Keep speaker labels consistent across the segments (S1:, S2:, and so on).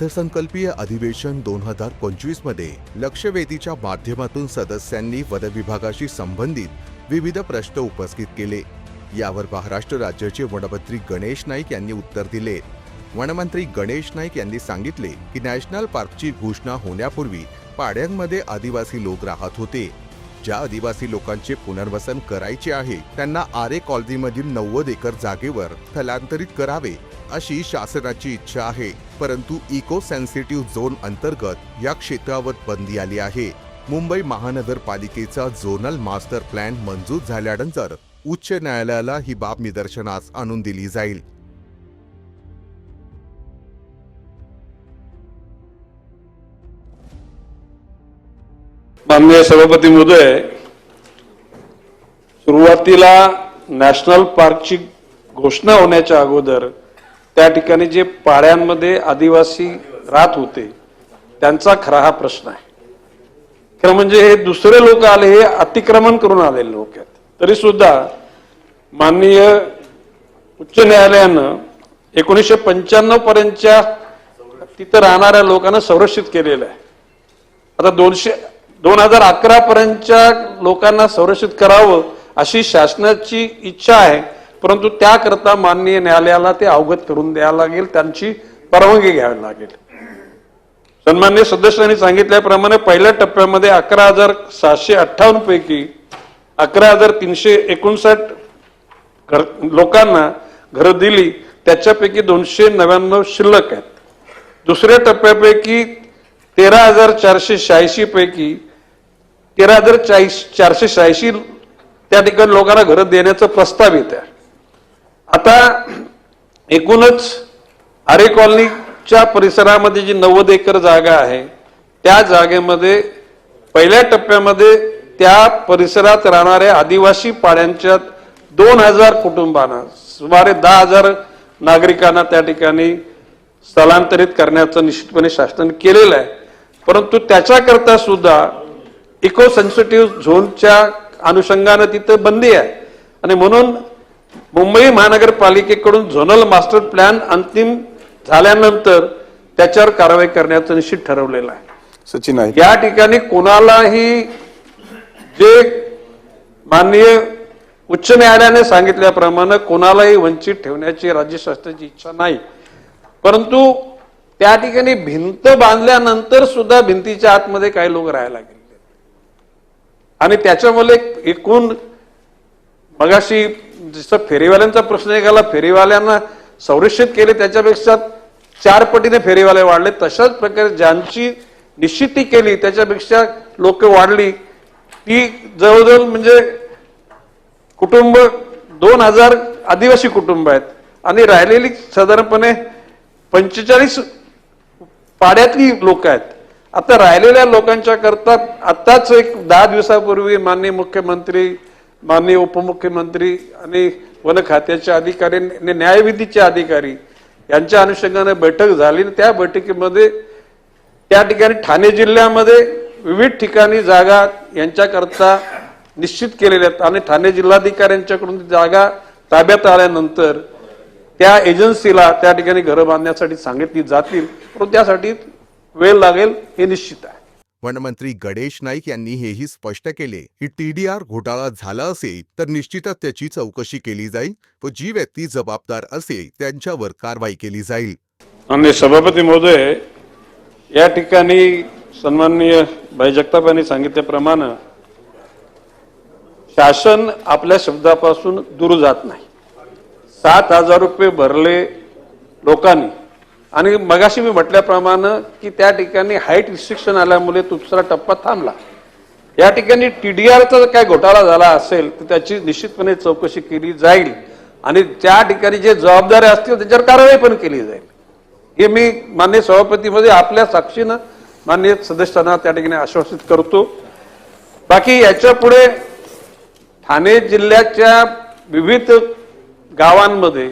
S1: अर्थसंकल्पीय अधिवेशन दोन हजार पंचवीसमध्ये लक्षवेधीच्या माध्यमातून सदस्यांनी वनविभागाशी संबंधित विविध प्रश्न उपस्थित केले. यावर महाराष्ट्र राज्याचे वनमंत्री गणेश नाईक यांनी उत्तर दिले. वनमंत्री गणेश नाईक यांनी सांगितले की नॅशनल पार्कची घोषणा होण्यापूर्वी पाड्यांमध्ये आदिवासी लोक राहत होते. ज्या आदिवासी लोकांचे पुनर्वसन करायचे आहे त्यांना आरे कॉलनीमधील नव्वद एकर जागेवर स्थलांतरित करावे अशी शासनाची इच्छा आहे. परंतु इको सेन्सिटिव्ह झोन अंतर्गत या क्षेत्रावर बंदी आली आहे. मुंबई महानगरपालिकेचा झोनल मास्टर प्लॅन मंजूर झाल्यानंतर उच्च न्यायालयाला ही बाब निदर्शनास आणून दिली जाईल.
S2: माननीय सभापती महोदय सुरुवातीला नॅशनल पार्कची घोषणा होण्याच्या अगोदर त्या ठिकाणी जे पाड्यांमध्ये आदिवासी राहत होते त्यांचा खरा हा प्रश्न आहे. खरं म्हणजे हे दुसरे लोक आले हे अतिक्रमण करून आलेले लोक आहेत. तरी सुद्धा माननीय उच्च न्यायालयानं एकोणीसशे पंच्याण्णव पर्यंतच्या तिथं राहणाऱ्या लोकांना संरक्षित केलेलं आहे. आता दोनशे दोन हजार अकरा पर्यंतच्या लोकांना संरक्षित करावं अशी शासनाची इच्छा आहे. परंतु त्याकरता माननीय न्यायालयाला ते अवगत करून द्यायला लागेल त्यांची परवानगी घ्यावी लागेल. सन्मान्य सदस्यांनी सांगितल्याप्रमाणे पहिल्या टप्प्यामध्ये अकरा हजार सातशे अठ्ठावन्न पैकी अकरा हजार तीनशे एकोणसाठ घर लोकांना घरं दिली. त्याच्यापैकी दोनशे नव्याण्णव शिल्लक आहेत. दुसऱ्या टप्प्यापैकी तेरा हजार चारशे शहाऐंशी पैकी तेरा हजार चाळीस चारशे शहाऐंशी त्या ठिकाणी लोकांना घरं देण्याचा प्रस्ताव येत आहे. आता एकूणच आरे कॉलनीच्या परिसरामध्ये जी नव्वद एकर जागा आहे त्या जागेमध्ये पहिल्या टप्प्यामध्ये त्या परिसरात राहणाऱ्या आदिवासी पाड्यांच्या दोन हजार कुटुंबांना सुमारे दहा हजार नागरिकांना त्या ठिकाणी स्थलांतरित करण्याचं निश्चितपणे शासन केलेलं आहे. परंतु त्याच्याकरता सुद्धा इको सेन्सिटिव्ह झोनच्या अनुषंगानं तिथं बंदी आहे. आणि म्हणून मुंबई महानगरपालिकेकडून झोनल मास्टर प्लॅन अंतिम झाल्यानंतर त्याच्यावर कारवाई करण्याचं निश्चित ठरवलेलं आहे.
S3: सचिन आहे.
S2: या ठिकाणी कोणालाही जे माननीय उच्च न्यायालयाने सांगितल्याप्रमाणे कोणालाही वंचित ठेवण्याची राज्य शासनाची इच्छा नाही. परंतु त्या ठिकाणी भिंत बांधल्यानंतर सुद्धा भिंतीच्या आतमध्ये काही लोक राहायला गेले आणि त्याच्यामुळे एकूण मगाशी जसं फेरीवाल्यांचा प्रश्न निघाला फेरीवाल्यांना संरक्षित केले त्याच्यापेक्षा चार पटीने फेरीवाले वाढले. तशाच प्रकारे ज्यांची निश्चिती केली त्याच्यापेक्षा लोक वाढली. ती जवळजवळ म्हणजे कुटुंब दोन हजार आदिवासी कुटुंब आहेत. आणि राहिलेली साधारणपणे पंचेचाळीस पाड्यातली लोक आहेत. आता राहिलेल्या लोकांच्या करता आताच एक दहा दिवसापूर्वी माननीय मुख्यमंत्री माननीय उपमुख्यमंत्री आणि वन खात्याच्या अधिकारी आणि न्यायविधीचे अधिकारी यांच्या अनुषंगाने बैठक झाली. आणि त्या बैठकीमध्ये त्या ठिकाणी ठाणे जिल्ह्यामध्ये विविध ठिकाणी जागा यांच्याकरता निश्चित केलेल्या आहेत. आणि ठाणे जिल्हाधिकाऱ्यांच्याकडून ती जागा ताब्यात आल्यानंतर त्या एजन्सीला त्या ठिकाणी घरं बांधण्यासाठी सांगितली जातील. परंतु त्यासाठी वेळ लागेल हे निश्चित आहे.
S1: वनमंत्री गणेश नाईक यांनी हेही स्पष्ट केले की टीडीआर घोटाळा झाला असेल तर निश्चितच त्याची चौकशी केली जाईल व जी व्यक्ती जबाबदार असेल त्यांच्यावर कारवाई केली जाईल.
S2: माननीय सभापती महोदय या ठिकाणी सन्माननीय भाई जगताप यांनी सांगितल्याप्रमाणे शासन आपल्या शब्दापासून दूर जात नाही. सात हजार रुपये भरले लोकांनी. आणि मगाशी मी म्हटल्याप्रमाणे की त्या ठिकाणी हाईट रिस्ट्रिक्शन आल्यामुळे दुसरा टप्पा थांबला. या ठिकाणी टीडीआरचा काय घोटाळा झाला असेल तर त्याची निश्चितपणे चौकशी केली जाईल. आणि त्या ठिकाणी जे जबाबदारी असतील त्याच्यावर कारवाई पण केली जाईल. हे मी मान्य सभापतीमध्ये आपल्या साक्षीनं मान्य सदस्यांना त्या ठिकाणी आश्वासित करतो. बाकी याच्यापुढे ठाणे जिल्ह्याच्या विविध गावांमध्ये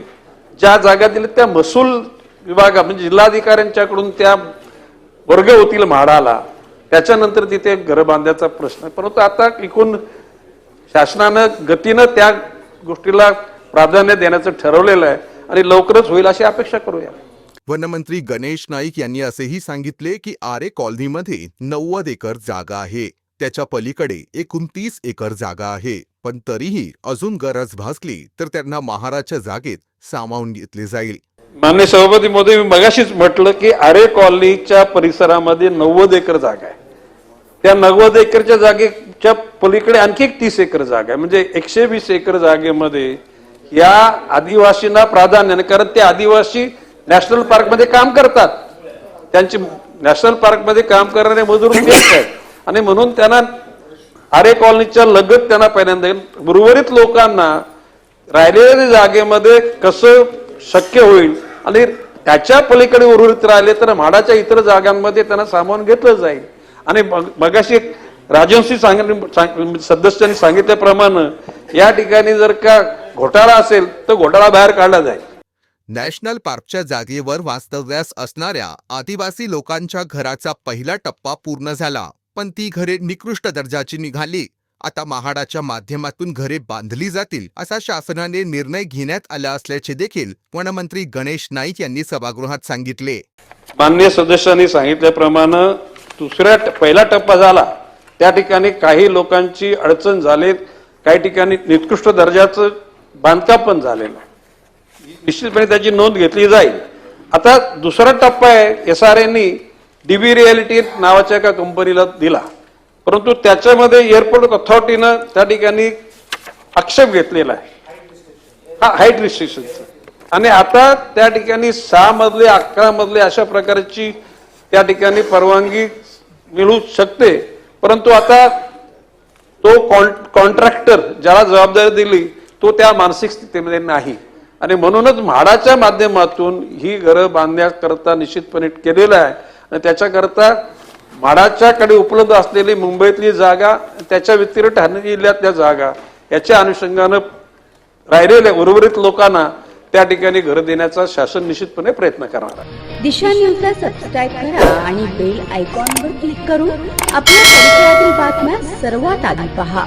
S2: ज्या जागा दिल्या त्या महसूल विभागा म्हणजे जिल्हाधिकाऱ्यांच्याकडून त्या वर्ग होतील म्हाडाला त्याच्यानंतर तिथे घर बांधायचा प्रश्न परंतु आता एकूण शासनानं गतीनं त्या गोष्टीला प्राधान्य देण्याचं ठरवलेलं आहे आणि लवकरच होईल अशी अपेक्षा करूया.
S1: वनमंत्री गणेश नाईक यांनी असेही सांगितले की आरे कॉलनीमध्ये नव्वद एकर जागा आहे. त्याच्या पलीकडे एकोणतीस एकर जागा आहे. पण तरीही अजून गरज भासली तर त्यांना महाराच्या जागेत सामावून घेतले जाईल.
S2: मान्य सभापती मोदी मी मगाशीच म्हटलं की आरे कॉलनीच्या परिसरामध्ये नव्वद एकर जागा आहे. त्या नव्वद एकरच्या जागेच्या पलीकडे आणखी एक तीस एकर जागा आहे. म्हणजे एकशे वीस एकर जागेमध्ये या आदिवासींना प्राधान्याने कारण ते आदिवासी नॅशनल पार्कमध्ये काम करतात. त्यांची नॅशनल पार्कमध्ये काम करणारे मजूर आहेत. आणि म्हणून त्यांना आरे कॉलनीच्या लगत त्यांना पहिल्यांदा उर्वरित लोकांना राहिलेल्या जागेमध्ये कसं शक्य होईल आणि त्याच्या पलीकडे उर्वरित राहिले तर म्हाडाच्या इतर जागांमध्ये त्यांना सामावून घेतलं जाईल. आणि मगाशी राजवंशी सांग- सदस्यांनी सांगितल्याप्रमाणे या ठिकाणी जर का घोटाळा असेल तर घोटाळा बाहेर काढला जाईल.
S1: नॅशनल पार्कच्या जागेवर वास्तव्यास असणाऱ्या आदिवासी लोकांच्या घराचा पहिला टप्पा पूर्ण झाला पण ती घरे निकृष्ट दर्जाची निघाली. आता महाडाच्या माध्यमातून घरे बांधली जातील असा शासनाने निर्णय घेण्यात आला असल्याचे देखील वनमंत्री गणेश नाईक यांनी सभागृहात सांगितले.
S2: मान्य सदस्यांनी सांगितल्याप्रमाणे दुसऱ्या पहिला टप्पा झाला. त्या ठिकाणी काही लोकांची अडचण झाली काही ठिकाणी निकृष्ट दर्जाचं बांधकाम पण झालेलं निश्चितपणे त्याची नोंद घेतली जाईल. आता दुसरा टप्पा आहे एस आर एनी डीबी रिॲलिटी नावाच्या एका कंपनीला दिला. परंतु त्याच्यामध्ये एअरपोर्ट अथॉरिटीनं त्या ठिकाणी आक्षेप घेतलेला आहे. हा हाईट रिस्ट्रिक्शनचा. आणि आता त्या ठिकाणी सहा मधले अकरा मधले अशा प्रकारची त्या ठिकाणी परवानगी मिळू शकते. परंतु आता तो कॉन्ट्रॅक्टर ज्याला जबाबदारी दिली तो त्या मानसिक स्थितीमध्ये नाही. आणि म्हणूनच म्हाडाच्या माध्यमातून ही घरं बांधण्याकरता निश्चितपणे केलेलं आहे. आणि त्याच्याकरता म्हाडाच्याकडे उपलब्ध असलेली मुंबईतली जागा त्याच्या व्यतिरिक्त ठाणे जिल्ह्यातल्या जागा याच्या अनुषंगानं राहिलेल्या उर्वरित लोकांना त्या ठिकाणी घर देण्याचा शासन निश्चितपणे प्रयत्न करणार आहे.
S4: दिशा न्यूजला सबस्क्राईब करा आणि बेल आयकॉनवर क्लिक करून आपल्या परिसरातील बातम्या सर्वात आधी पहा.